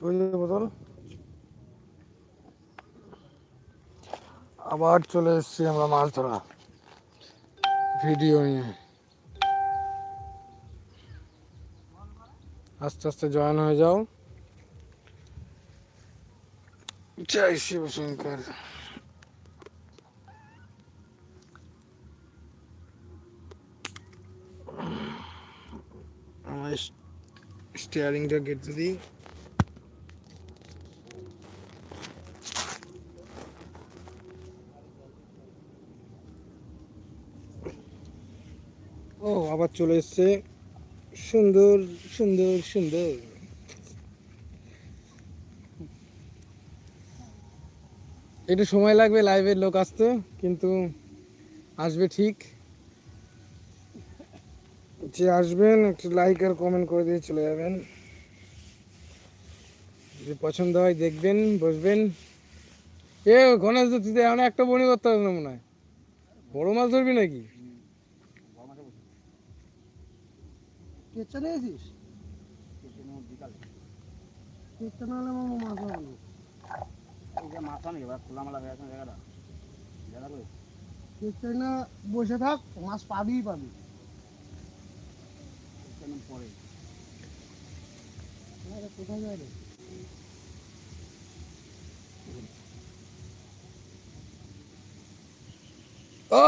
ওই যে বোতল আবার চলে এসেছি আমরা মাছ ধরা ভিডিও নিয়ে আস্তে আস্তে জয়েন হয়ে যাও জয় শিবশঙ্কর আমার স্টিয়ারিংটা কেটে দিই ও, আবার চলে এসছে। সুন্দর সুন্দর সুন্দর। একটু সময় লাগবে লাইভের লোক আসতে, কিন্তু আসবে ঠিক। যে আসবেন, একটু লাইক আর কমেন্ট করে দিয়ে চলে যাবেন। যদি পছন্দ হয় দেখবেন, বসবেন। এ, গণেশ দত্ত, তুই এমন একটা বনি করতে হবে না মনে হয়। বড় মাছ ধরবি নাকি? কেচ্চা নিয়েছিস কেচ্চা হলে মামা মাছ হবে না মাথা নেই এবার খোলামেলা হয়ে আছে জায়গাটা। জায়গা করে কেচ্চা বসে থাক মাছ পাবি। পরে কোথায় যায় রে ও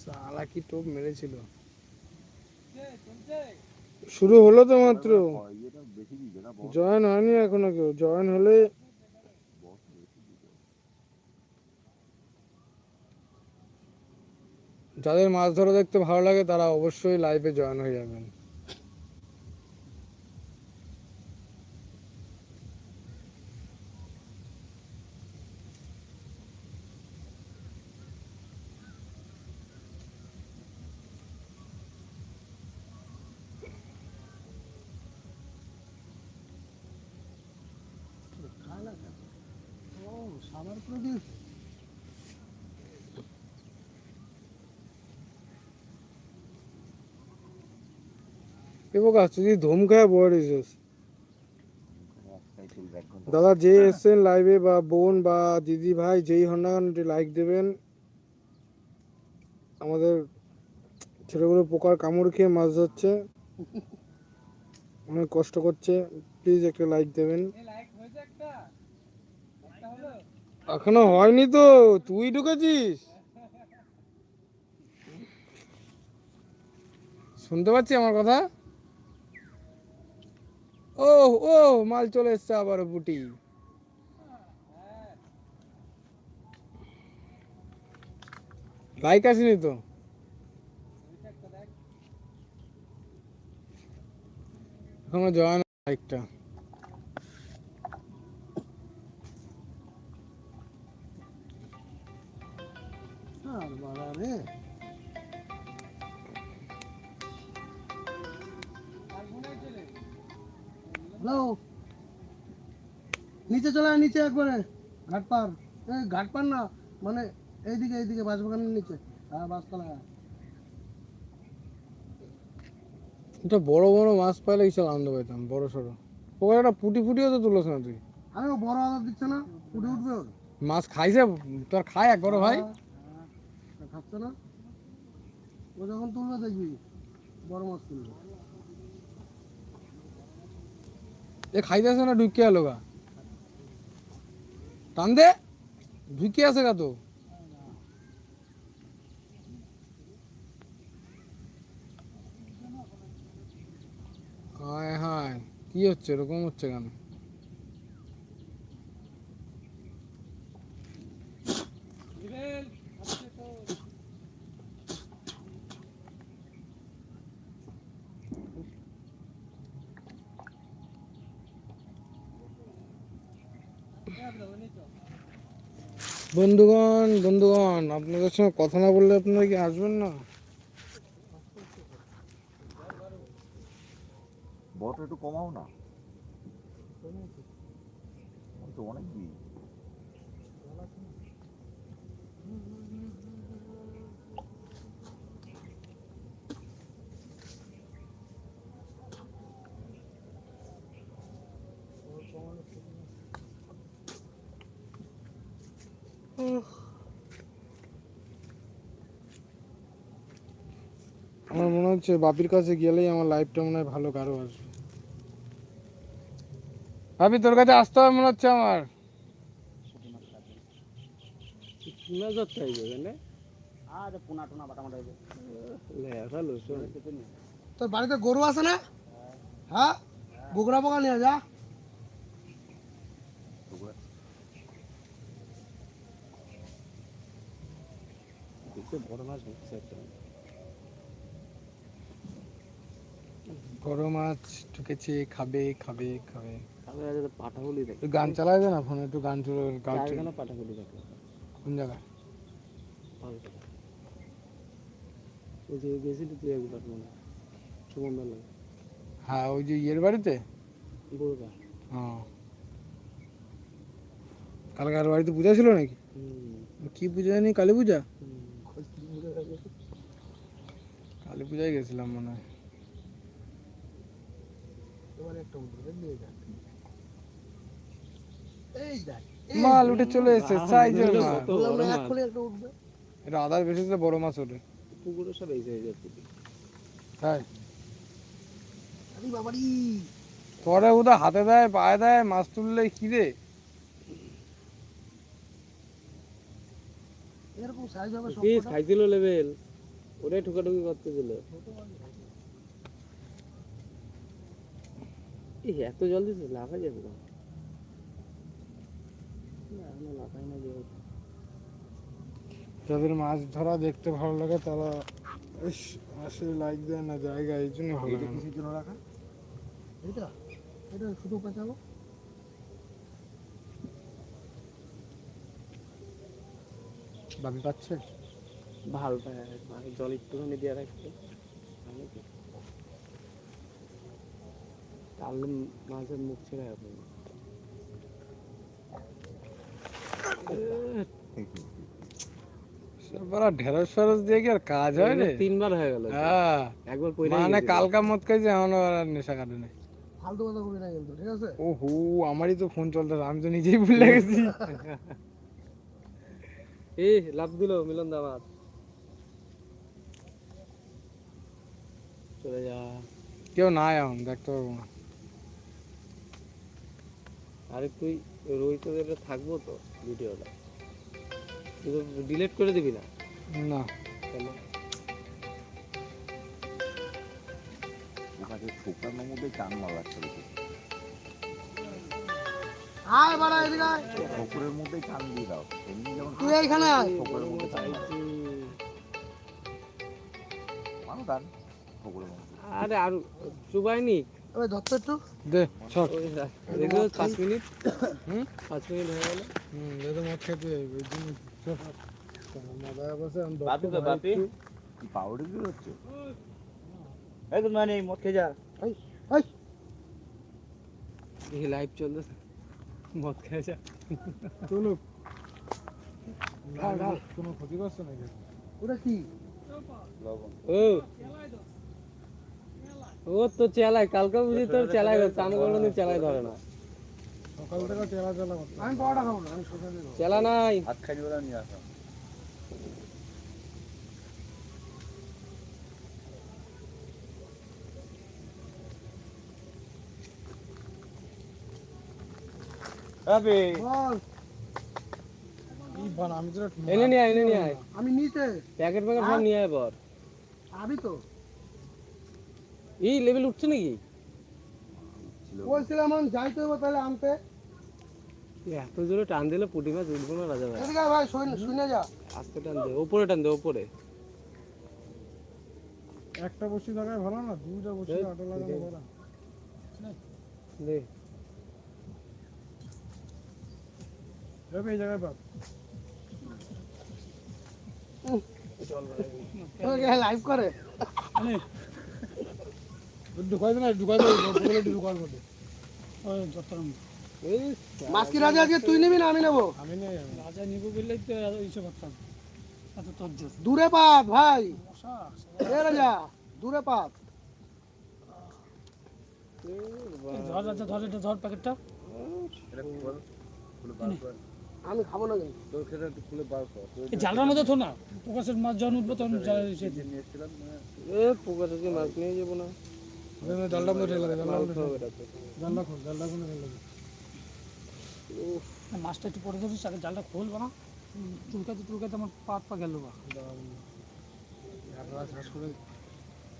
সালা কি টোপ মেরেছিল। শুরু হলো তো মাত্র। জয়েন হয়নি এখনও কেউ। জয়েন হলে যাদের মাছ ধরা দেখতে ভালো লাগে, তারা অবশ্যই লাইভে জয়েন হয়ে যাবেন খায় না কেন? ও সাবার করে দিয়েছে এবং তুই ধুম খায় বড় দাদা যে এসছেন লাইভে বা বোন বা দিদি ভাই যেই হন না লাইক দেবেন। আমাদের ছেলেগুলো পোকার কামড় খেয়ে মাছ ধরছে। অনেক কষ্ট করছে। প্লিজ একটা লাইক দেবেন। এখনও হয়নি তো, তুই ঢুকেছিস? শুনতে পাচ্ছি আমার কথা? ও ও মাল চলে এসছে আবার বুটি লাইক আসেনি তো? এখনও জয়েন লাইকটা আর হ্যালো নিচে চলে নিচে একবারে। ঘাট পার। এই ঘাট পার না মানে এইদিকে এইদিকে বাঁশবাগানের নিচে। হ্যাঁ বাঁশতলা এটা বড় বড় মাছ পাইলে কিসব আনন্দ পাইতাম বড় সড়ো। ওখানে একটা পুটি ফুটিও তো তুলোস না তুই? আরে বড় আদার দিচ্ছে না উঠে উঠবে মাছ খাইছে? তোর খায় একবার ভাই? খাচ্ছে না? ও যখন তুলবে দেখবি, বড় মাছ তুলবে। এ খাইতেছে না ঢুকে গেল গা। টান দে ঢুকে আছে গা তো। হায় হায়, কি হচ্ছে? এরকম হচ্ছে কেন? বন্ধুগণ বন্ধুগণ, আপনাদের সঙ্গে কথা না বললে আপনারা কি আসবেন না? বট একটু কমাও না। অনেক দিই। হচ্ছে বাপির কাছে গেলেই আমার লাইফটা মনে হয় ভালো কারও আসবে। বাপি তোর কাছে আসতে হবে মনে হচ্ছে আমার। চাইবে না। আর পুনা টুনা তোর বাড়িতে গরু আছে না? হ্যাঁ? বুকরা পোকা নিয়ে যা। বড় মাছ ঢুকছে একটা বড় মাছ ঢুকেছে খাবে খাবে খাবে। পাঠাগুলি দেখ। গান চালায় দে না ফোনে? একটু গান চলে গান চলে- পাঠাগুলি দেখ? কোন জায়গায়? ওই যে গেছিলি তুই একবার মনে সুমন বেলা হ্যাঁ ওই যে ইয়ের বাড়িতে? হ্যাঁ কালকে আর বাড়িতে পূজা ছিল নাকি? কি পূজা জানি? কালী পূজা? কালী পূজায় গেছিলাম মনে হয়। এবারে একটা উঠবে নিয়ে যা এই দেখ মাল উঠে চলে এসেছে সাইজের মাল। একটা উঠবে। এটা আদার বেশি দিলে বড় মাছ ওঠে। পুকুরে সব এই সাইজের পুকুর। তাই? আরে বাবারি। পরে ওটা হাতে দেয় পায়ে দেয় মাছ তুললে কি রে? এরকম সাইজ হবে সব পিস খাইছিল লেভেল ওরে ঠুকাঠুকি করতেছিল। এই এত জল দিছে লাফা যাবে না না, লাফাই না যে যাদের মাছ ধরা দেখতে ভালো লাগে তারা ইস, আসে লাইক দেয় না জায়গা এই জন্য ভালো লাগে। কিসের জন্য রাখা? এটা এটা শুধু পেঁচাবো বাপি পাচ্ছে? ভালো মানে জল একটুখানি দিয়ে রাখতে মাছের মুখ ছেড়ে বড় ঢেঁড়স ফেরস দিয়ে কি আর কাজ হয় রে? তিনবার হয়ে গেল। হ্যাঁ। একবার পয়লা মানে কালকা খাইছে এখন আর নেশা কাটে নাই। ফালতু কথা কবি না কিন্তু ঠিক আছে? ও হু আমারই তো ফোন চলতে আমি তো নিজেই ভুলে গেছি। এই লাভ দিল মিলন দা মাছ চলে যা। কেউ নাই এখন দেখতে পারব না। আরে তুই রোহিত থাকব তো ভিডিওটা তুই তো ডিলিট করে দিবি না? না। কেন? ওখানে শুকানোর মধ্যে টান মারা চলছে আয় বাড়া এদিকে আয়। পুকুরের মধ্যেই টান দিয়ে দাও। এমনি যেমন তুই এইখানে আয়। পুকুরের মধ্যে টান। মানো টান পুকুরের মধ্যে। আরে আর চুবাইনি ওই ধরতো একটু। দে সব দেখো পাঁচ মিনিট। হুম? মিনিট হয়ে গেল। খেতে। ওই বাপি বাপি। কি হচ্ছে? এই গুড মর্নিং মদ খেয়ে যা। এই এই। এই লাইভ চলতেছে মদ খেয়ে যা। চলুক। কোনো ক্ষতি করছে নাকি? ওটা কি? ও। ও তো চেলায় কালকে বুঝি তোর চেলায় ধরছে আমি কোনোদিন চেলায় ধরে না। সকাল থেকে চেলা চেলা আমি পাওয়াটা খাব না আমি সোজা চেলা নাই। হাত খালি ওরা নিয়ে আসা। বল। আমি নিয়ে আয় এনে নিয়ে আয়। আমি নিচে। প্যাকেট প্যাকেট সব নিয়ে আয় বর আমি তো। এই লেভেল উঠছে নাকি? বলছিলাম আমি যাইতে হবে তাহলে আনতে। এত জোরে টান দিলে পুটি মাছ উঠবো না রাজা ভাই ভাই শুনে শুনে যা। আস্তে টান দে ওপরে টান দে ওপরে। একটা বসি লাগায় ভালো না দুটা বসি এই, আটা লাগানো ভালো। দে। যাবে এই জায়গায় বাপ লাইভ করে। ঢুকাই না ঢুকাই দে ঢুকার মধ্যে ওই যতরম এই মাছ কি রাজা আজকে তুই নিবি না আমি নেব? আমি নেই রাজা নিব বললেই তো এইসব করতাম এত তোর জোর দূরে পাত ভাই। এ রাজা দূরে পাত ধর রাজা ধর এটা ধর প্যাকেটটা। আমি খাব না কিন্তু তোর খেতে একটু খুলে বার কর। জালটার মধ্যে থো না প্রকাশের মাছ যখন উঠবো তখন জাল এসে এ মাছ নিয়ে যাব না? জালটা মধ্যে ঢেলে জালটা মাছ মধ্যে খাব এটাতে জালটা খোল জালটা খুলে ঢেলে মাছটা একটু পরে ধরিস আগে জালটা খুলবো না চুলকাতে চুলকাতে আমার পা পা গেল বা ঝাড়রা শ্বাস করে।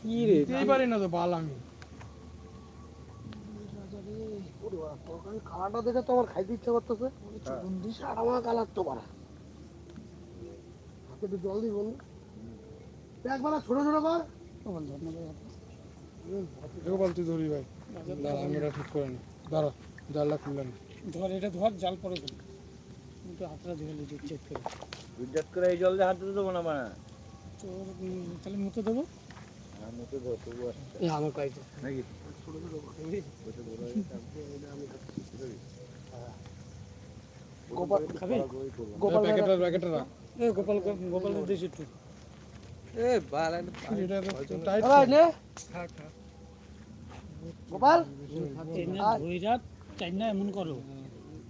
কি রে দিতেই পারি না তো বাল আমি। ওরে তরকারি কালারটা দেখে তো আমার খাইতে ইচ্ছা করতেছে। সারা মা কালার তো বাড়া হাতে একটু জল দিই বন্ধু। একবেলা ছোট ছোট কর। বল তুই ধরি ভাই। দাঁড়া আমি এটা ঠিক করে নি। দাঁড়া জালটা খুললে না ধর এটা ধর জাল পরে খুল কিন্তু হাতটা ধরে লিখে চেক করে। বিদ্যাত করে এই জল দিয়ে হাত দিতে দেবো না মানে তো তাহলে মুতে দেবো? এই আমার কাছে নাকি? গোপাল খাবি? গোপাল প্যাকেটটা প্যাকেটটা রাখ। এ গোপাল গোপাল দিস একটু। এ বাল এটা টাইট থাক থাক। গোপাল? ধইরা চাইনা এমন করো।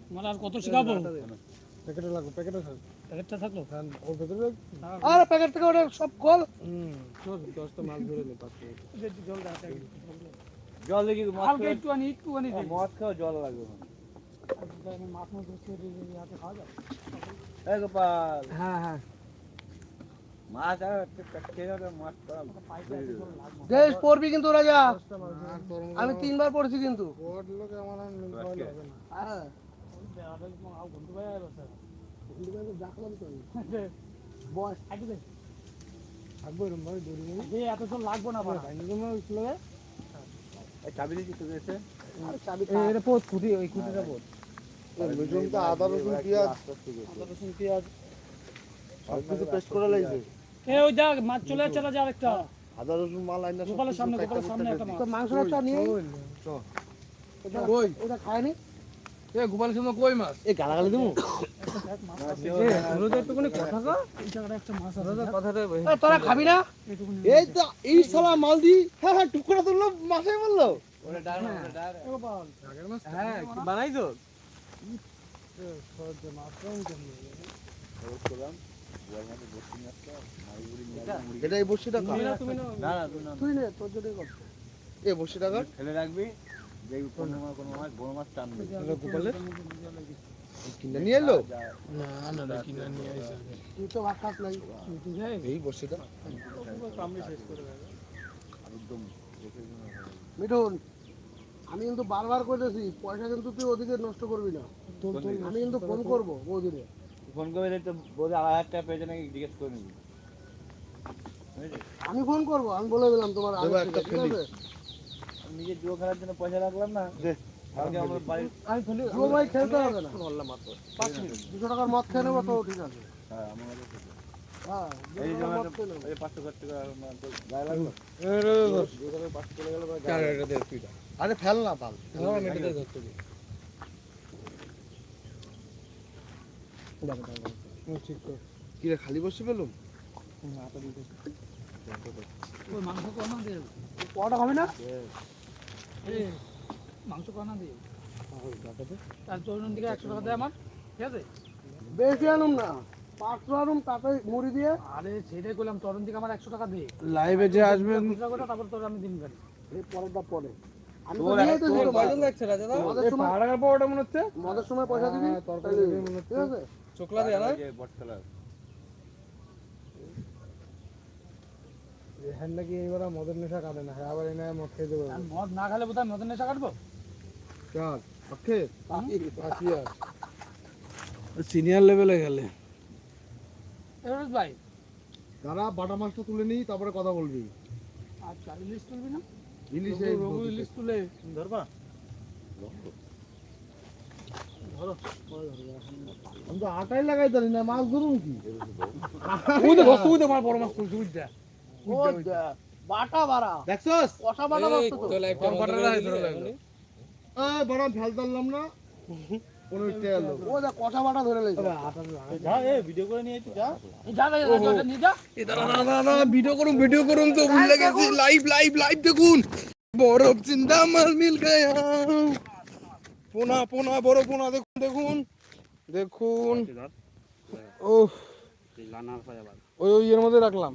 তোমার আর কত শেখাবো? প্যাকেটে লাগো প্যাকেটে থাক। প্যাকেটটা থাকল? হ্যাঁ, ওর ভেতরে আরে প্যাকেট থেকে ওটা সব খোল। হুম দশটা মাছ ধরে নে পাঁচ জল জল দেখি মদ খাও একটু আনি একটু আনি মদ খাও জল লাগবে মাছ মাছ ধরতে হাতে খাওয়া যায়? এই গোপাল। হ্যাঁ হ্যাঁ মাছ আর একটা খেয়ে যাবে মাছ দেশ পড়বি কিন্তু রাজা। আমি তিনবার পড়ছি কিন্তু। চাবি এটা খুঁটি ওই খুঁটিটা মিঠুনটা আদা রসুন, পেঁয়াজ। আদা রসুন পেঁয়াজ সব লাগছে এ ওই দেখ মাছ চলে যাচ্ছে রাজা আরেকটা আদা রসুন মাল আইনা গোপালের সামনে গোপালের সামনে একটা মাছ মাংসটা চা নিয়ে কই? ওটা খায়নি? এ গোপাল সিংহ কই মাছ? গালাগালি তোরা খাবি না? এই তো এই শালা মাল দি হ্যাঁ হ্যাঁ টুকরা তুললো মাছে মারলো আগের মাছ? কম এটা এই বসিটা না তুমি না না না তুই না নে তোর কর এই বসিটা কর? ফেলে রাখবি যে কোনো মাছ কোনো মাছ বড় মাছ টানবে। এটা গোপালের? কিনে নিয়ে এলো? না না না কিনা নিয়ে আইছে তুই তো ভাত খাস নাই। তুই যাই। এই বসিটা একদম। মিঠুন আমি কিন্তু বারবার করেছি পয়সা কিন্তু তুই ওদিকে নষ্ট করবি না। আমি কিন্তু ফোন করব ওদিকে ফোন করে দিলে তো বোধ আড়াই হাজার টাকা পেয়েছে নাকি জিজ্ঞেস করে নিবি। আমি ফোন করব আমি বলে দিলাম তোমার নিজের জুয়ো খেলার জন্য পয়সা রাখলাম না খেলতে হবে না। দুশো টাকার মদ খেয়ে নেব তো ঠিক আছে। হ্যাঁ আমার। হ্যাঁ আরে ফেল না পাল হ্যাঁ এটা দে ধরতে দে ও, ঠিক কর কি রে খালি বসে পেলুম? মাংস কনা দিয়ে কটা খাবি না? মাংস কনা দিয়ে তার তোর দিকে একশো টাকা দেয় আমার ঠিক আছে? বেশি আনুম না। পাঁচশো আনুম তাতে মুড়ি দিয়ে। আরে সেটাই করলাম তরুণ দিকে আমার একশো টাকা দিয়ে লাইভে যে আসবেন। তারপর তোর আমি দিন গাড়ি। এই পরেরটা পরে। মদের সময় মনে পয়সা দিবি? হ্যাঁ। মনে। ঠিক আছে? চোখলা দেয়া না বট খেলার হ্যাঁ নাকি এইবার মদের নেশা কাটে না আবার এনে মদ খেয়ে দেবো। মদ না খেলে বোধহয় মদের নেশা কাটবো? পক্ষে পাখি আর সিনিয়র লেভেলে গেলে। ভাই? দাঁড়া বাটা মাছটা তুলে নিই তারপরে কথা বলবি। আচ্ছা ইলিশ তুলবি না? ইলিশ রঘু ইলিশ তুলে। ধরবা। আমি তো আটাই লাগাই জানি না মাছ ধরুন কি? ওই তো বস্তু ওই তো আমার বড় মাছ বাটা বাড়া। দেখছস? কষা তো ধরে বড় ফেল না। পনেরো এলো। ও যা কষা বাটা ধরে লেগেছে যা এ ভিডিও করে নিয়ে তুই যা। যা যা, যা, যা, নিয়ে যা। না না না ভিডিও করুন ভিডিও করুন তো ভুলে লাইভ লাইভ লাইভ দেখুন। বরফ চিন্তা মাল মিল গয়া। পোনা পোনা বড় পোনা দেখুন দেখুন দেখুন। ও ওই ওই ইয়ের মধ্যে রাখলাম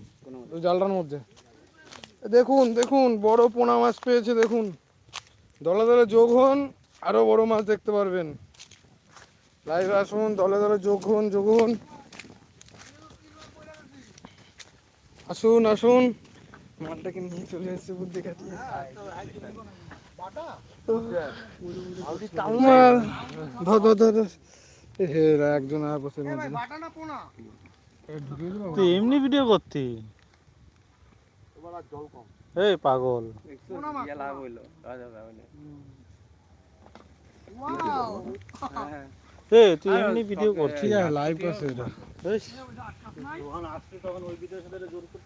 ওই জালটার মধ্যে। দেখুন দেখুন বড় পোনা মাছ পেয়েছে দেখুন। দলে দলে যোগ হন আরও বড় মাছ দেখতে পারবেন। লাইভে আসুন দলে দলে যোগ হন যোগ হন। আসুন আসুন। মালটাকে নিয়ে চলে এসেছে বুদ্ধি কাটিয়ে একজন আর বসে তুই এমনি ভিডিও করতি? এই পাগল। এ তুই এমনি ভিডিও করছিস লাইভ আছে এটা? বেশ যখন তখন ওই ভিডিওর সাথে জোর করে